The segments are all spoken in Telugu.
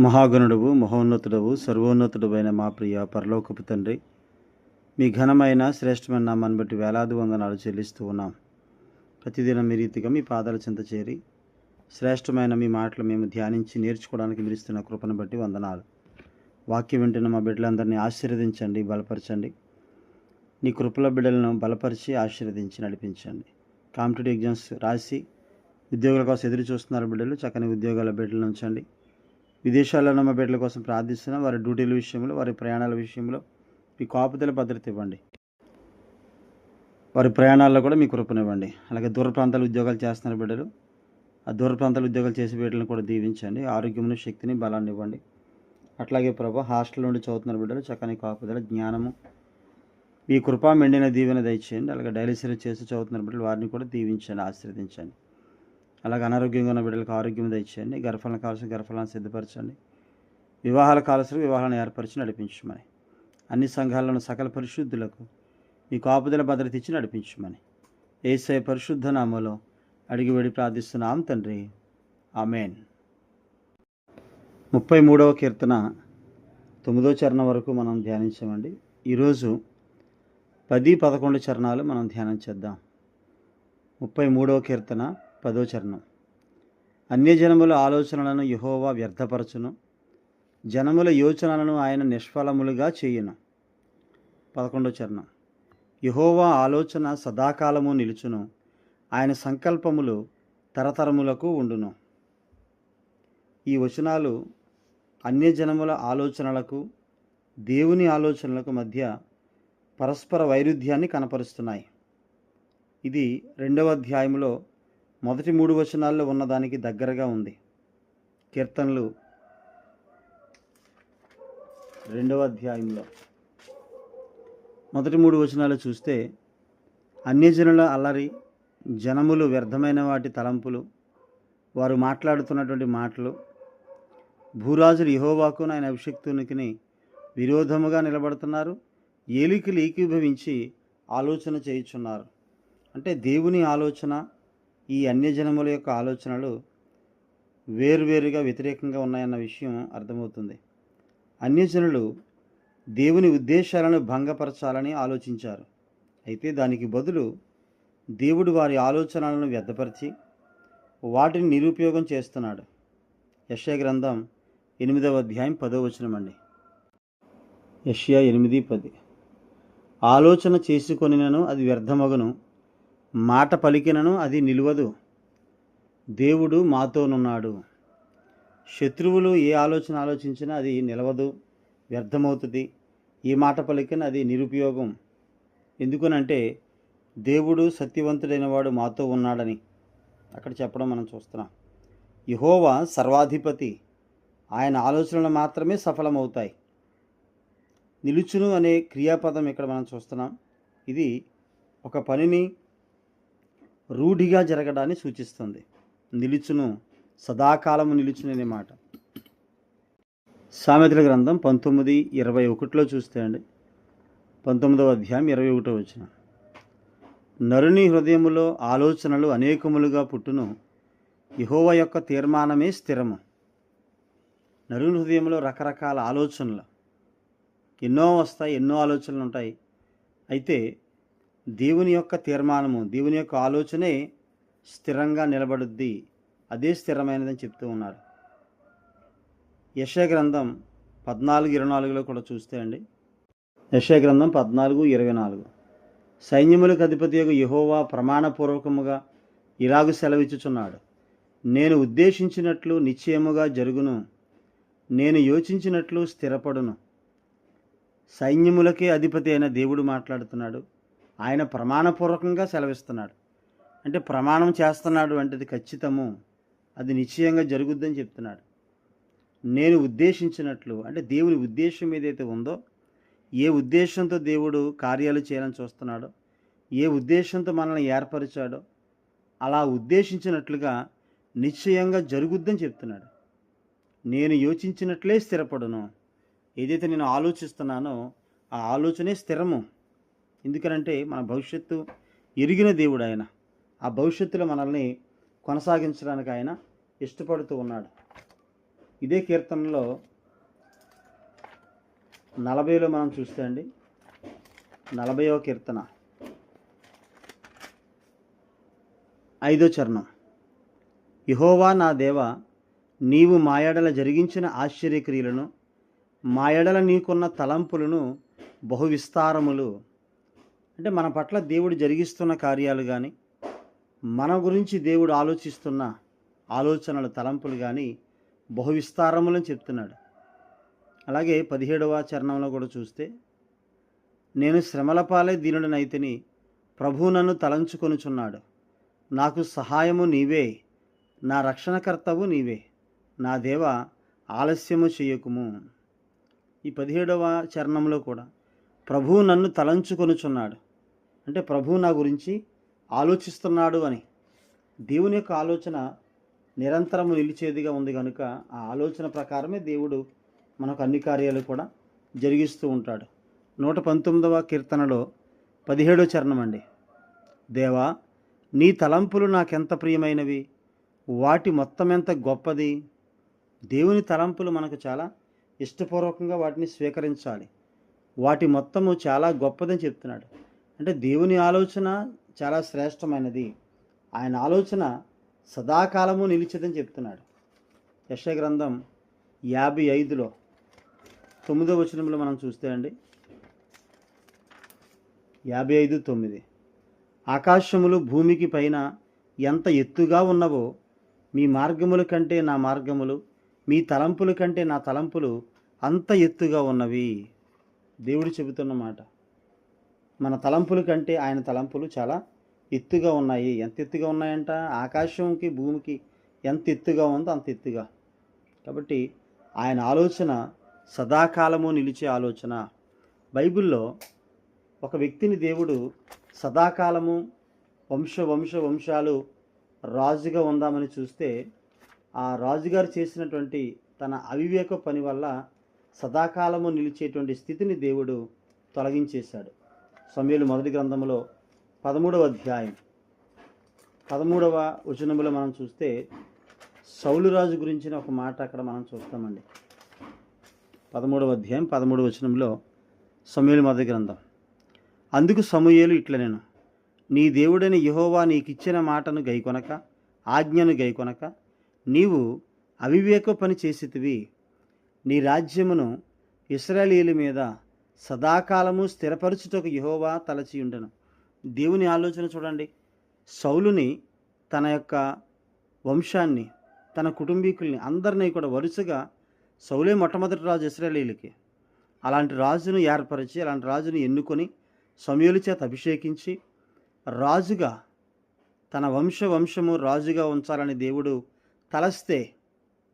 మహాగణుడువు మహోన్నతుడవు సర్వోన్నతుడువైన మా ప్రియ పరలోకపు తండ్రి మీ ఘనమైన శ్రేష్టమైన నామాన్ని బట్టి వేలాది వందనాలు చెల్లిస్తూ ఉన్నాం. ప్రతిదినం మీ రీతిగా మీ పాదాల చింత చేరి శ్రేష్టమైన మీ మాటలు మేము ధ్యానించి నేర్చుకోవడానికి మీరు కృపను బట్టి వందనాలు. వాక్యం వింటున్న మా బిడ్డలందరినీ ఆశీర్వదించండి బలపరచండి. నీ కృపల బిడ్డలను బలపరిచి ఆశీర్వదించి నడిపించండి. కాంపిటేటివ్ ఎగ్జామ్స్ రాసి ఉద్యోగుల కోసం ఎదురు చూస్తున్నారు బిడ్డలు చక్కని ఉద్యోగాల బిడ్డలు ఉంచండి. విదేశాల్లో ఉన్న మా బిడ్డల కోసం ప్రార్థిస్తున్నాం. వారి డ్యూటీల విషయంలో వారి ప్రయాణాల విషయంలో మీ కాపుదల భద్రత ఇవ్వండి. వారి ప్రయాణాల్లో కూడా మీ కృపనివ్వండి. అలాగే దూర ప్రాంతాల ఉద్యోగాలు చేస్తున్న బిడ్డలు ఆ దూర ప్రాంతాల ఉద్యోగాలు చేసే బిడ్డలను కూడా దీవించండి. ఆరోగ్యమును శక్తిని బలాన్ని ఇవ్వండి. అట్లాగే ప్రభా హాస్టల్ నుండి చదువుతున్న బిడ్డలు చక్కని కాపుదల జ్ఞానము మీ కృపా మెండిన దీవెన దయచేయండి. అలాగే డైలసరీ చేసి చదువుతున్న బిడ్డలు వారిని కూడా దీవించండి ఆశీర్వదించండి. అలాగే అనారోగ్యంగా ఉన్న బిడ్డలకు ఆరోగ్యం దయచేయండి. గర్భాలను కావాల్సిన గర్భాలను సిద్ధపరచండి. వివాహాల కావాల్సిన వివాహాలను ఏర్పరిచి నడిపించమని. అన్ని సంఘాలను సకల పరిశుద్ధులకు మీ కాపుదల భద్రత ఇచ్చి నడిపించమని. ఏసై పరిశుద్ధ నామలో అడిగి వేడి ప్రార్థిస్తున్నాం తండ్రి. ఆమెన్. ముప్పై మూడవ కీర్తన తొమ్మిదో చరణం వరకు మనం ధ్యానించామండి. ఈరోజు పది పదకొండు చరణాలు మనం ధ్యానం చేద్దాం. ముప్పై మూడవ కీర్తన పదో చరణం. అన్యజనముల ఆలోచనలను యహోవా వ్యర్థపరచును. జనముల యోచనలను ఆయన నిష్ఫలములుగా చేయును. పదకొండో చరణం. యహోవా ఆలోచన సదాకాలము నిలుచును. ఆయన సంకల్పములు తరతరములకు ఉండును. ఈ వచనాలు అన్యజనముల ఆలోచనలకు దేవుని ఆలోచనలకు మధ్య పరస్పర వైరుధ్యాన్ని కనపరుస్తున్నాయి. ఇది రెండవ అధ్యాయంలో మొదటి మూడు వచనాల్లో ఉన్నదానికి దగ్గరగా ఉంది. కీర్తనలు రెండవ అధ్యాయంలో. మొదటి మూడు వచనాలు చూస్తే అన్యజనుల అల్లరి జనములు వ్యర్థమైన వాటి తలంపులు వారు మాట్లాడుతున్నటువంటి మాటలు భూరాజులు యహోవాకు ఆయన అభిషక్తునికి విరోధముగా నిలబడుతున్నారు ఏలికలు ఏకీభవించి ఆలోచన చేయుచున్నారు. అంటే దేవుని ఆలోచన ఈ అన్యజనముల యొక్క ఆలోచనలు వేరువేరుగా వ్యతిరేకంగా ఉన్నాయన్న విషయం అర్థమవుతుంది. అన్యజనులు దేవుని ఉద్దేశాలను భంగపరచాలని ఆలోచించారు. అయితే దానికి బదులు దేవుడు వారి ఆలోచనలను వ్యర్థపరిచి వాటిని నిరుపయోగం చేస్తున్నాడు. యశ్యా గ్రంథం ఎనిమిదవ అధ్యాయం పదో వచనం అండి. యష్యా ఎనిమిది పది. ఆలోచన చేసుకొనినను అది వ్యర్థమగను. మాట పలికినను అది నిలువదు. దేవుడు మాతోనున్నాడు. శత్రువులు ఏ ఆలోచన ఆలోచించినా అది నిలవదు వ్యర్థమవుతుంది. ఈ మాట పలికిన అది నిరుపయోగం. ఎందుకనంటే దేవుడు సత్యవంతుడైన వాడు మాతో ఉన్నాడని అక్కడ చెప్పడం మనం చూస్తున్నాం. యహోవా సర్వాధిపతి. ఆయన ఆలోచనలు మాత్రమే సఫలమవుతాయి. నిలుచును అనే క్రియాపదం ఇక్కడ మనం చూస్తున్నాం. ఇది ఒక పనిని రూఢిగా జరగడాన్ని సూచిస్తుంది. నిలుచును సదాకాలము నిలుచును అనే మాట. సామెతల గ్రంథం పంతొమ్మిది ఇరవై ఒకటిలో చూస్తే అండి. పంతొమ్మిదవ అధ్యాయం ఇరవై ఒకటో వచ్చిన నరుని హృదయములో ఆలోచనలు అనేకములుగా పుట్టును. యహోవ యొక్క తీర్మానమే స్థిరము. నరుని హృదయంలో రకరకాల ఆలోచనలు. ఎన్నో వస్తాయి ఎన్నో ఆలోచనలు ఉంటాయి. అయితే దేవుని యొక్క తీర్మానము దేవుని యొక్క ఆలోచనే స్థిరంగా నిలబడుద్ది. అదే స్థిరమైనదని చెప్తూ ఉన్నారు. యశ గ్రంథం పద్నాలుగు ఇరవై నాలుగులో కూడా చూస్తే అండి. యశ గ్రంథం పద్నాలుగు ఇరవై నాలుగు. సైన్యములకు అధిపతి యొక్క యహోవా ప్రమాణపూర్వకముగా ఇలాగ సెలవిచ్చుచున్నాడు. నేను ఉద్దేశించినట్లు నిశ్చయముగా జరుగును. నేను యోచించినట్లు స్థిరపడును. సైన్యములకే అధిపతి అయిన దేవుడు మాట్లాడుతున్నాడు. ఆయన ప్రమాణపూర్వకంగా సెలవిస్తున్నాడు. అంటే ప్రమాణం చేస్తున్నాడు అంటే అది ఖచ్చితము. అది నిశ్చయంగా జరుగుద్దని చెప్తున్నాడు. నేను ఉద్దేశించినట్లు అంటే దేవుని ఉద్దేశం ఏదైతే ఉందో ఏ ఉద్దేశంతో దేవుడు కార్యాలు చేయాలని చూస్తున్నాడో ఏ ఉద్దేశంతో మనల్ని ఏర్పరిచాడో అలా ఉద్దేశించినట్లుగా నిశ్చయంగా జరుగుద్దని చెప్తున్నాడు. నేను యోచించినట్లే స్థిరపడును. ఏదైతే నేను ఆలోచిస్తున్నానో ఆ ఆలోచనే స్థిరము. ఎందుకనంటే మన భవిష్యత్తు ఎరిగిన దేవుడు ఆయన ఆ భవిష్యత్తులో మనల్ని కొనసాగించడానికి ఆయన ఇష్టపడుతూ ఉన్నాడు. ఇదే కీర్తనలో నలభైలో మనం చూస్తే అండి నలభైవ కీర్తన. ఐదో చరణం. యహోవా నా దేవ నీవు మాయడల జరిగించిన ఆశ్చర్యక్రియలను మాయడల నీకున్న తలంపులను బహు విస్తారములు అంటే మన పట్ల దేవుడు జరిగిస్తున్న కార్యాలు కానీ మన గురించి దేవుడు ఆలోచిస్తున్న ఆలోచనలు తలంపులు కానీ బహువిస్తారములని చెప్తున్నాడు. అలాగే పదిహేడవ చరణంలో కూడా చూస్తే నేను శ్రమల పాలే దీనుడనైతిని ప్రభు నన్ను తలంచుకొనుచున్నాడు. నాకు సహాయము నీవే నా రక్షణకర్తవు నీవే నా దేవ ఆలస్యము చేయకుము. ఈ పదిహేడవ చరణంలో కూడా ప్రభువు నన్ను తలంచుకొనుచున్నాడు. అంటే ప్రభువు నా గురించి ఆలోచిస్తున్నాడు అని. దేవుని యొక్క ఆలోచన నిరంతరము నిలిచేదిగా ఉంది కనుక ఆ ఆలోచన ప్రకారమే దేవుడు మనకు అన్ని కార్యాలు కూడా జరిగిస్తూ ఉంటాడు. నూట పంతొమ్మిదవ కీర్తనలో పదిహేడో చరణం అండి. దేవా నీ తలంపులు నాకెంత ప్రియమైనవి? వాటి మొత్తం ఎంత గొప్పది? దేవుని తలంపులు మనకు చాలా ఇష్టపూర్వకంగా వాటిని స్వీకరించాలి. వాటి మొత్తము చాలా గొప్పదని చెప్తున్నాడు. అంటే దేవుని ఆలోచన చాలా శ్రేష్టమైనది. ఆయన ఆలోచన సదాకాలము నిలిచిదని చెప్తున్నాడు. యశ గ్రంథం యాభై ఐదులో తొమ్మిదో వచనంలో మనం చూస్తే అండి. యాభై ఐదు తొమ్మిది. ఆకాశములు భూమికి పైన ఎంత ఎత్తుగా ఉన్నవో మీ మార్గముల కంటే నా మార్గములు మీ తలంపుల కంటే నా తలంపులు అంత ఎత్తుగా ఉన్నవి. దేవుడు చెబుతున్నమాట మన తలంపుల కంటే ఆయన తలంపులు చాలా ఎత్తుగా ఉన్నాయి. ఎంత ఎత్తుగా ఉన్నాయంట? ఆకాశంకి భూమికి ఎంత ఎత్తుగా ఉందో అంత ఎత్తుగా. కాబట్టి ఆయన ఆలోచన సదాకాలము నిలిచే ఆలోచన. బైబిల్లో ఒక వ్యక్తిని దేవుడు సదాకాలము వంశ వంశ వంశాలు రాజుగా ఉందామని చూస్తే ఆ రాజుగారు చేసినటువంటి తన అవివేక పని వల్ల సదాకాలము నిలిచేటువంటి స్థితిని దేవుడు తొలగించేశాడు. సమయలు మొదటి గ్రంథంలో పదమూడవ అధ్యాయం. పదమూడవ వచనములో మనం చూస్తే సౌలురాజు గురించిన ఒక మాట అక్కడ మనం చూస్తామండి. పదమూడవ అధ్యాయం పదమూడవ వచనంలో సమయలు మొదటి గ్రంథం. అందుకు సమూయేలు ఇట్ల నేను నీ దేవుడైన యహోవా నీకిచ్చిన మాటను గైకొనక ఆజ్ఞను గైకొనక నీవు అవివేక పని చేసితివి. నీ రాజ్యమును ఇస్రాయేలీల మీద సదాకాలము స్థిరపరచుటకు యహోవా తలచి ఉండను దేవుని ఆలోచన చూడండి. సౌలుని తన యొక్క వంశాన్ని తన కుటుంబీకుల్ని అందరినీ కూడా వరుసగా సౌలే మొట్టమొదటి రాజు ఇస్రాయలీలకి అలాంటి రాజును ఏర్పరిచి అలాంటి రాజును ఎన్నుకొని సమయుల చేత అభిషేకించి రాజుగా తన వంశ వంశము రాజుగా ఉంచాలని దేవుడు తలస్తే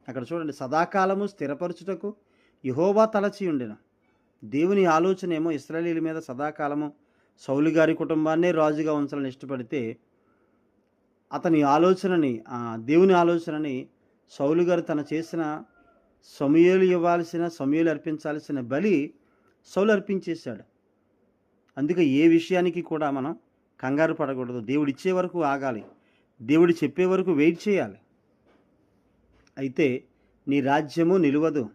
అక్కడ చూడండి సదాకాలము స్థిరపరచుటకు యహోవా తలచి ఉండెను దేవుని ఆలోచన ఏమో ఇస్రాయలీల మీద సదాకాలము సౌలు గారి కుటుంబాన్నే రాజుగా ఉంచాలని ఇష్టపడితే అతని ఆలోచనని దేవుని ఆలోచనని సౌలు గారు తన చేసిన సమయలు ఇవ్వాల్సిన సమయలు అర్పించాల్సిన బలి సౌలు అర్పించేశాడు. అందుకే ఏ విషయానికి కూడా మనం కంగారు పడకూడదు. దేవుడు ఇచ్చే వరకు ఆగాలి. దేవుడు చెప్పే వరకు వెయిట్ చేయాలి. అయితే నీ రాజ్యము నిలవదు.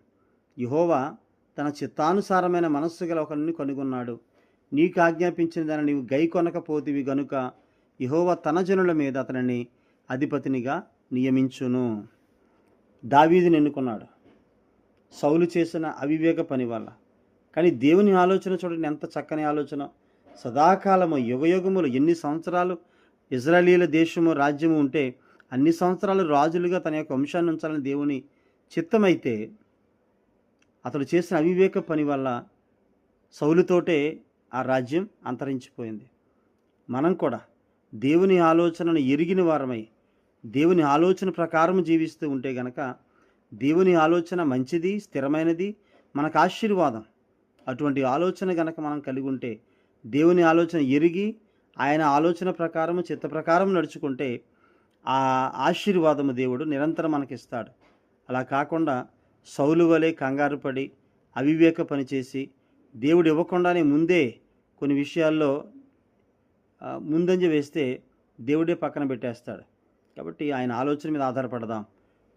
యహోవా తన చిత్తానుసారమైన మనస్సు గల ఒకరిని కనుగొన్నాడు. నీకు ఆజ్ఞాపించిన దాన్ని నీవు గై కొనకపోతివి గనుక యహోవ తన జనుల మీద అతనిని అధిపతినిగా నియమించును. దావీదుని ఎన్నుకున్నాడు. సౌలు చేసిన అవివేక పని వల్ల. కానీ దేవుని ఆలోచన చూడండి ఎంత చక్కని ఆలోచన. సదాకాలము యుగయుగములు ఎన్ని సంవత్సరాలు ఇజ్రాయలీల దేశము రాజ్యము ఉంటే అన్ని సంవత్సరాలు రాజులుగా తన యొక్క వంశాన్ని ఉంచాలని దేవుని చిత్తమైతే అతడు చేసిన అవివేక పని వల్ల సౌలుతోటే ఆ రాజ్యం అంతరించిపోయింది. మనం కూడా దేవుని ఆలోచనను ఎరిగిన వారమై దేవుని ఆలోచన ప్రకారం జీవిస్తూ ఉంటే గనక దేవుని ఆలోచన మంచిది స్థిరమైనది మనకు ఆశీర్వాదం. అటువంటి ఆలోచన గనక మనం కలిగి ఉంటే దేవుని ఆలోచన ఎరిగి ఆయన ఆలోచన ప్రకారము చిత్త ప్రకారం నడుచుకుంటే ఆ ఆశీర్వాదము దేవుడు నిరంతరం మనకిస్తాడు. అలా కాకుండా సౌలు వలె కంగారు పడి అవివేక పనిచేసి దేవుడు ఇవ్వకుండానే ముందే కొన్ని విషయాల్లో ముందంజ వేస్తే దేవుడే పక్కన పెట్టేస్తాడు. కాబట్టి ఆయన ఆలోచన మీద ఆధారపడదాం.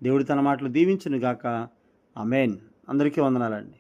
దేవుడు తన మాటలు దీవించును గాక అమేన్ అందరికీ వందనాలండి.